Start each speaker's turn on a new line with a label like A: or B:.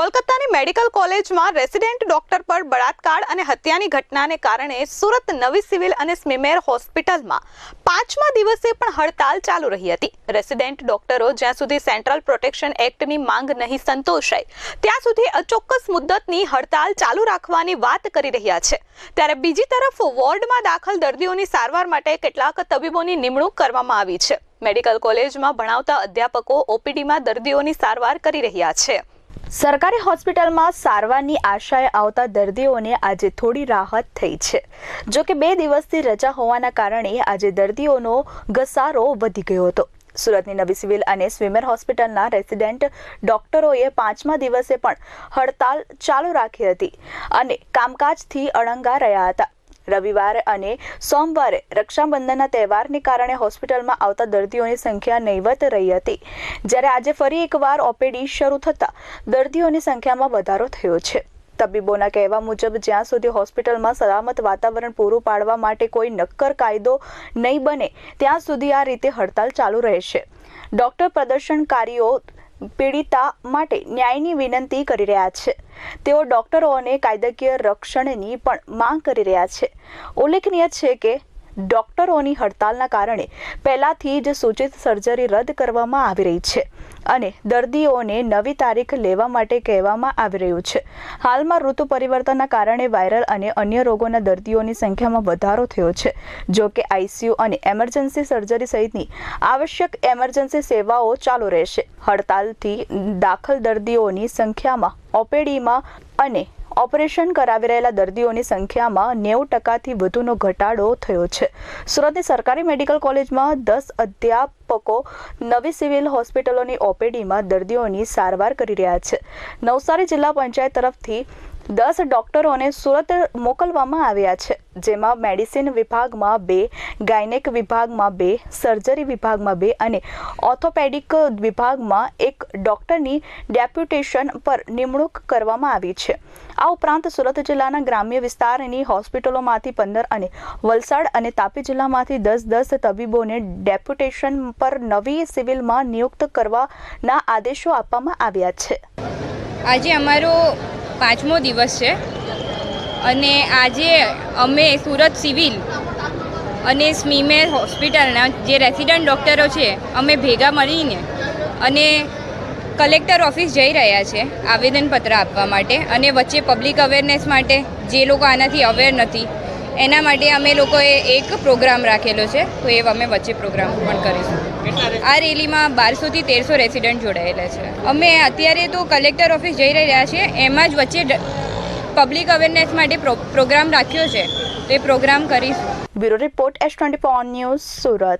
A: કોલકાતાની medical કોલેજમાં resident doctor પર બળાત્કાર અને હત્યાની ઘટનાને કારણે સુરત નવી સિવિલ અને સ્મીમેર હોસ્પિટલમાં પાંચમા દિવસે પણ હડતાલ ચાલુ રહી હતી. રેસિડેન્ટ ડોક્ટરો જ્યાં સુધી સેન્ટ્રલ પ્રોટેક્શન એક્ટની માંગ નહીં સંતોષાય ત્યાં સુધી અચોક્કસ મુદ્દતની હડતાલ ચાલુ રાખવાની વાત કરી રહ્યા છે. ત્યારે બીજી તરફ વોર્ડમાં દાખલ દર્દીઓની સારવાર માટે કેટલાક તબીબોની નિમણૂક કરવામાં આવી છે. મેડિકલ કોલેજમાં ભણાવતા અધ્યાપકો ઓપીડીમાં દર્દીઓની સારવાર કરી રહ્યા છે. સરકારી હોસ્પિટલમાં સારવારની આશાએ આવતા દર્દીઓને આજે થોડી રાહત થઈ છે. જો કે બે દિવસથી રજા હોવાના કારણે આજે દર્દીઓનો ઘસારો વધી ગયો હતો. સુરતની નવી સિવિલ અને સ્વિમર હોસ્પિટલના રેસિડેન્ટ ડોક્ટરોએ પાંચમા દિવસે પણ હડતાલ ચાલુ રાખી હતી અને કામકાજથી અળંગા રહ્યા હતા. રવિવાર અને સોમવારે રક્ષાબંધનના તહેવારને કારણે હોસ્પિટલમાં આવતા દર્દીઓની સંખ્યા નહીવત રહી હતી. જ્યારે આજે ફરી એકવાર ઓપીડી શરૂ થતાં દર્દીઓની સંખ્યામાં વધારો થયો છે. તબીબોના કહેવા મુજબ, જ્યાં સુધી હોસ્પિટલમાં સલામત વાતાવરણ પૂરું પાડવા માટે કોઈ નક્કર કાયદો નહીં બને, ત્યાં સુધી આ રીતે હડતાલ ચાલુ રહેશે. ડોક્ટર પ્રદર્શનકારીઓ પીડિતા માટે ન્યાયની વિનંતી કરી રહ્યા છે. તેઓ ડોક્ટરોને કાયદાકીય રક્ષણની પણ માંગ કરી રહ્યા છે. ઉલ્લેખનીય છે કે, ડોક્ટરોની હડતાલના કારણે પહેલાથી જ સૂચિત સર્જરી રદ કરવામાં આવી રહી છે. અને દર્દીઓને નવી તારીખ લેવા માટે કહેવામાં આવી રહ્યું છે. હાલમાં ઋતુ પરિવર્તનના કારણે વાયરલ અને અન્ય રોગોના દર્દીઓની સંખ્યામાં વધારો થયો છે. જો કે આઈસીયુ અને એમરજન્સી સર્જરી સહિતની આવશ્યક એમરજન્સી સેવાઓ ચાલુ રહેશે. હડતાલથી દાખલ દર્દીઓની સંખ્યામાં, ઓપીડીમાં અને ઓપરેશન કરાવી રહેલા દર્દીઓની સંખ્યામાં નેવું ટકાથી વધુનો ઘટાડો થયો છે. સુરતની સરકારી મેડિકલ કોલેજમાં દસ અધ્યાપકો નવી સિવિલ હોસ્પિટલોની ઓપીડીમાં દર્દીઓની સારવાર કરી રહ્યા છે. નવસારી જિલ્લા પંચાયત તરફથી દસ ડોક્ટરોને સુરત મોકલવામાં આવ્યા છે, જેમાં મેડિસિન વિભાગમાં બે, ગાયનેક વિભાગમાં બે, સર્જરી વિભાગમાં બે અને ઓર્થોપેડિક વિભાગમાં એક ડોક્ટરની ડેપ્યુટેશન પર નિમણૂક કરવામાં આવી છે. આ ઉપરાંત સુરત જિલ્લાના ગ્રામ્ય વિસ્તારની હોસ્પિટલોમાંથી પંદર અને વલસાડ અને તાપી જિલ્લામાંથી દસ દસ તબીબોને ડેપ્યુટેશન પર નવી સિવિલમાં નિયુક્ત કરવાના આદેશો આપવામાં આવ્યા છે.
B: આજે અમારો પાંચમો દિવસ છે. અને આજે અમે સુરત સિવિલ અને સ્મીમે હોસ્પિટલના જે રેસિડન્ટ ડૉક્ટરો છે, અમે ભેગા મળીને અને કલેક્ટર ઓફિસ જઈ રહ્યા છે આવેદનપત્ર આપવા માટે અને વચ્ચે પબ્લિક અવેરનેસ માટે જે લોકો આનાથી અવેર નથી એના માટે અમે લોકોએ એક પ્રોગ્રામ રાખેલો છે તો એ અમે વચ્ચે પ્રોગ્રામ પણ કરીશું. આ રેલીમાં બારસોથી તેરસો રેસિડન્ટ જોડાયેલા છે. અમે અત્યારે તો કલેક્ટર ઓફિસ જઈ રહ્યા છીએ એમાં જ વચ્ચે પબ્લિક અવેરનેસ માટે પ્રો પ્રોગ્રામ રાખ્યો છે તો એ પ્રોગ્રામ કરીશું.
A: Bureau report S twenty news Surat.